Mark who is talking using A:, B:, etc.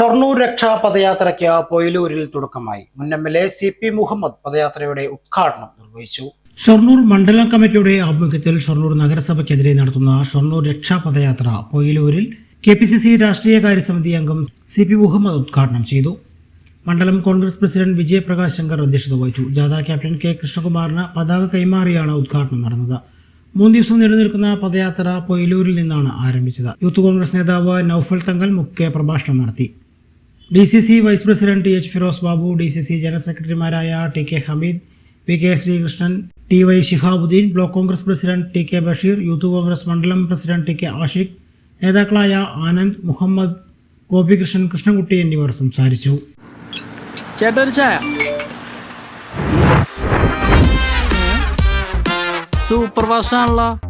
A: ഷൊർണൂർ രക്ഷാ പദയാത്രയ്ക്ക് പൊയിലൂരിൽ തുടക്കമായി. മുൻ M L A C P Muhammad പദയാത്രയുടെ ഉദ്ഘാടനം നിർവഹിച്ചു. ഷൊർണൂർ മണ്ഡലം കമ്മിറ്റിയുടെ ആഭിമുഖ്യത്തിൽ ഷൊർണൂർ നഗരസഭയ്ക്കെതിരെ നടത്തുന്ന ഷൊർണൂർ രക്ഷാ പദയാത്ര പൊയിലൂരിൽ കെ പി സി സി രാഷ്ട്രീയകാര്യ സമിതി അംഗം സി പി മുഹമ്മദ് ഉദ്ഘാടനം ചെയ്തു. മണ്ഡലം കോൺഗ്രസ് പ്രസിഡന്റ് വിജയപ്രകാശ് ശങ്കർ അധ്യക്ഷത വഹിച്ചു. ജാഥ ക്യാപ്റ്റൻ കെ കൃഷ്ണകുമാറിന് പതാക കൈമാറിയാണ് ഉദ്ഘാടനം നടന്നത്. മൂന്ന് ദിവസം നിലനിൽക്കുന്ന പദയാത്ര പൊയിലൂരിൽ നിന്നാണ് ആരംഭിച്ചത്. യൂത്ത് കോൺഗ്രസ് നേതാവ് നൌഫൽ തങ്കൽ മുഖ്യ പ്രഭാഷണം നടത്തി. D C C vice president T H Firoz Babu D C C general സെക്രട്ടറിമാരായ T K Hameed P K Sreekrishnan T Y Shihabuddin block Congress president T K Basheer youth Congress മണ്ഡലം president T K Ashiq നേതാക്കളായ ആനന്ദ് മുഹമ്മദ് ഗോപികൃഷ്ണൻ കൃഷ്ണൻകുട്ടി എന്നിവർ സംസാരിച്ചു.
B: Super fast ആണല്ലോ